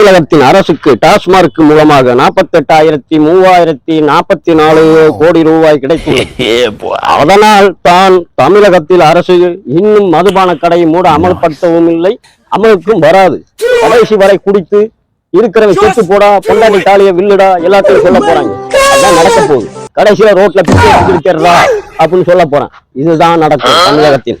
தமிழகத்தின் அரசுக்கு டாஸ்மார்க் மூலமாக நாற்பத்தெட்டாயிரத்தி மூவாயிரத்தி நாற்பத்தி நாலு கோடி ரூபாய் கிடைத்துள்ளது அதனால் தான் தமிழகத்தில் அரசு இன்னும் மதுபான கடையை மூட அமல்படுத்தவும் இல்லை அமலுக்கும் வராது. கடைசி வரை குடித்து இருக்கிறவன் செத்து போடா பொண்டாட்டி தாலிய வில்லுடா எல்லாத்தையும் சொல்ல போறாங்க. அதான் நடக்க போகுது. கடைசியில ரோட்ல பிச்சை எடுத்துக்கிறதா அப்படின்னு சொல்ல போறான். இதுதான் நடக்கும் தமிழகத்தில்.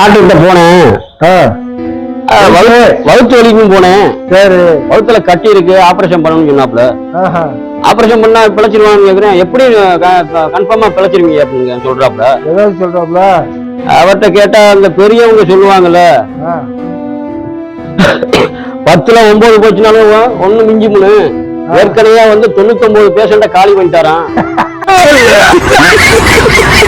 டாக்டர்கிட்ட போனேன். வகுத்து வலிக்கும் போனேன். சரி. வகுத்துல கட்டி இருக்கு ஆபரேஷன் பண்ணணும்னு சொன்னாப்ல ஆபரேஷன் பண்ணா பிழைச்சிருவான்னு கேக்குறேன். எப்படி கன்ஃபார்மா பிழைச்சிருவீங்க அப்படின்னு சொல்றாப்ல ஏதாவது சொல்றாப்ல அவர்கிட்ட கேட்டா அந்த பெரியவங்க சொல்லுவாங்கல்ல. பத்துல ஒன்பது போச்சுனாலும் ஒண்ணு மிஞ்சி மூணு ஏற்கனவே வந்து தொண்ணூத்தி ஒன்பது பேஷண்ட காலி பண்ணிட்டாராம்.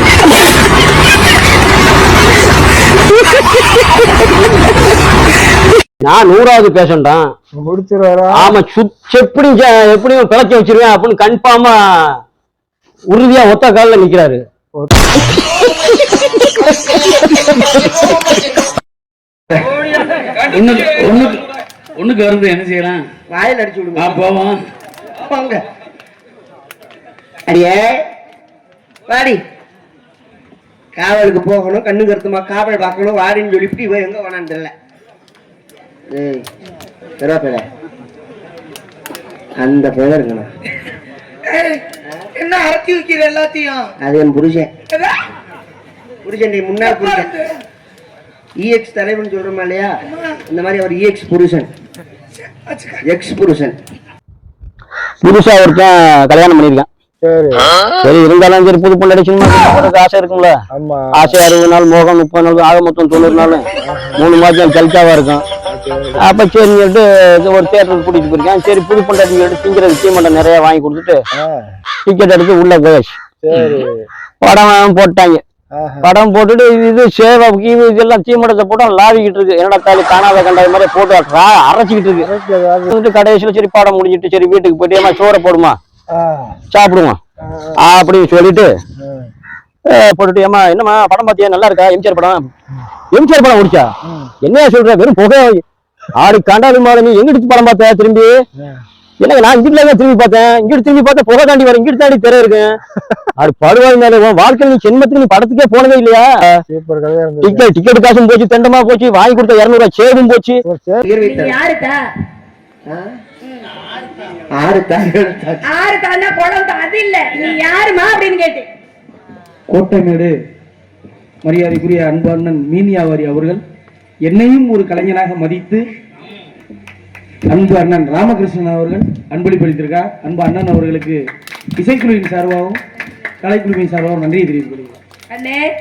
நான் நூறாவது பேஷண்டா முடிச்சிருவாரா? ஆமா எப்படியும் ஜ- எப்படியும் பிழைக்க வச்சிருவேன் அப்படின்னு கன்ஃபார்மா உறுதியா ஒத்த காலில் நிக்கிறாரு. ஒண்ணுக்கு வருது என்ன செய்யலாம்? வாயில் அடிச்சு விடுங்க. போவோம். வாங்க அடியே. வாடி. காவலுக்கு போகணும் கண்ணு கருத்துமா காவல் பார்க்கணும் வாடின்னு சொல்லிவிட்டு இவன் எங்க வேணான்னு தெரியல பெரிய அந்த பேர் இருக்கணும். என்ன அரத்தி வைக்கிற எல்லாத்தையும்? அது என் புருஷன். புருஷன் முன்னாள் புருஷன். இஎக்ஸ் தலைவன் சொல்றோமா இல்லையா? இந்த மாதிரி அவர் இஎக்ஸ் புருஷன். எக்ஸ் புருஷன். புதுசா ஒருத்தன் கல்யாணம் பண்ணிருக்கான் சரி சரி இருந்தாலும் சரி புது பொண்ணு சினிமா போறதுக்கு ஆசை இருக்கும்ல. ஆமா. ஆசை அறுபது நாள் மோகம் முப்பது நாள் ஆக மொத்தம் தொண்ணூறு நாள். மூணு மாசம் ஜல்காவா இருக்கும் அப்ப சரி சொல்லிட்டு ஒரு தேட்டருக்கு கூட்டிட்டு போயிருக்கேன். சரி புது பொண்டாட்டி எடுத்து திங்கிறது தீமண்டம் நிறைய வாங்கி கொடுத்துட்டு டிக்கெட் எடுத்து உள்ள போயாச்சு. சரி. படம் போட்டாங்க. படம் போட்டுட்டு இது- சேவை கீவு இதெல்லாம் தீமண்டத்தை போட்டு லாவிக்கிட்டு இருக்கு. என்னடா தாலி காணாத கண்டாத மாதிரி போட்டு அரைச்சிக்கிட்டு இருக்கு. வந்துட்டு கடைசியில சரி படம் முடிஞ்சிட்டு சரி வீட்டுக்கு போயிட்டு சோறை போடுமா? சாப்பிடுவோம் அப்படின்னு சொல்லிட்டு போட்டுட்டு ஏமா என்னம்மா படம் பார்த்தியா நல்லா இருக்கா? எம்ஜிஆர் படம்? எம்ஜிஆர் படம் முடிச்சா என்னையா சொல்ற? வெறும் புகை ஆடி காண்டாடி மாதம் நீ எங்கிட்டு படம் பார்த்த திரும்பி? என்னங்க நான் இங்கிட்டு திரும்பி பார்த்தேன். இங்கிட்டு திரும்பி பார்த்தா புகை தாண்டி வர இங்கிட்டு தாண்டி தெரிய இருக்கு. ஆடு படுவாய் மேல உன் வாழ்க்கையில நீ ஜென்மத்துக்கு நீ படத்துக்கே போனதே இல்லையா? டிக்கெட் டிக்கெட் காசும் போச்சு தண்டமா போச்சு வாங்கி கொடுத்த இருநூறு ரூபாய் சேவும் போச்சு? ஆறு. ஆறு குழந்தை அது இல்ல. நீ யாருமா அப்படின்னு கேட்டு கோட்டைமேடு மரியாதைக்குரிய அன்பு அண்ணன் மீனியாவாரி அவர்கள் என்னையும் ஒரு கலைஞனாக மதித்து அன்பு அண்ணன் ராமகிருஷ்ணன் அவர்கள் அன்பளிப்பளித்திருக்கார் அன்பு அண்ணன் அவர்களுக்கு இசைக்குழுவின் சார்பாகவும் கலைக்குழுவின் சார்பாகவும் நன்றியை தெரிவித்துக் கொள்கிறேன்.